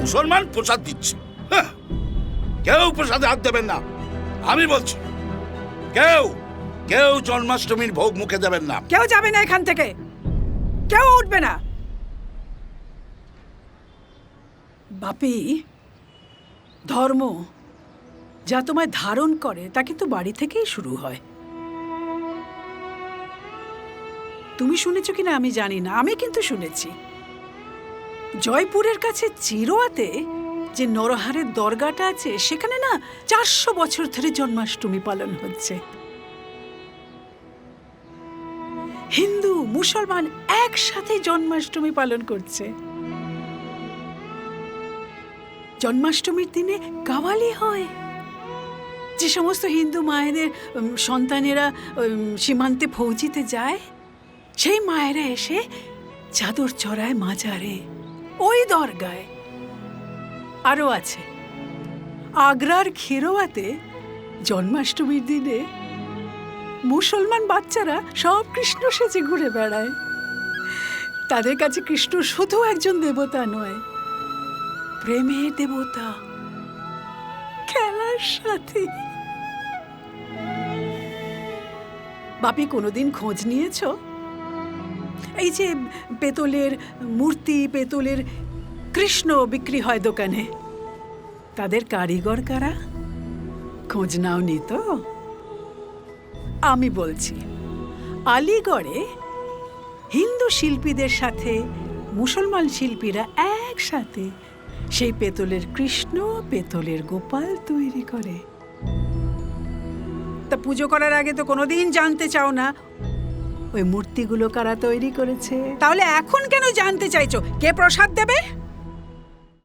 মুসলমান প্রসাদ দিচ্ছে। হ্যাঁ, কেউ প্রসাদে হাত দেবেন না। আমি বলছি কেউ কেউ জন্মাষ্টমীর ভোগ মুখে দেবেন না। কেউ যাবে না এখান থেকে। কেউ উঠবে না। বাপি ধর্ম যা তোমায় ধারণ করে তা কিন্তু বাড়ি থেকেই শুরু হয়। তুমি শুনেছো কিনা আমি জানি না আমি কিন্তু শুনেছি। জয়পুরের কাছে চিরোয়াতে যে নরহারের দরগাটা আছে, সেখানে না চারশো বছর ধরে জন্মাষ্টমী পালন হচ্ছে। হিন্দু, মুসলমান একসাথে জন্মাষ্টমী পালন করছে। জন্মাষ্টমীর দিনে কাওয়ালি হয়। যে সমস্ত হিন্দু মায়েদের সন্তানেরা সীমান্তে ফৌজিতে যায়, সেই মায়েরা এসে চাদর চড়ায় মাজারে। ওই দরগায়। আরও আছে। আগ্রার খেরোয়াতে জন্মাষ্টমীর দিনে মুসলমান বাচ্চারা সব কৃষ্ণ সেজে ঘুরে বেড়ায়। তাদের কাছে কৃষ্ণ শুধু একজন দেবতা নয়, প্রেমের দেবতা, খেলার সাথে। বাপি কোনোদিন খোঁজ নিয়েছ? এই যে পেতলের মূর্তি, পেতলের কৃষ্ণ বিক্রি হয় দোকানে। তাদের কারিগর কারা? খোঁজ নাওনি তো? আমি বলছি, আলিগড়ে হিন্দু শিল্পীদের সাথে মুসলমান শিল্পীরা একসাথে সেই পেতলের কৃষ্ণ, পেতলের গোপাল তৈরি করে। তা পুজো করার আগে তো কোনোদিন জানতে চাও না। ওই মূর্তিগুলো কারা তৈরি করেছে? তাহলে এখন কেন জানতে চাইছো? কে প্রসাদ দেবে?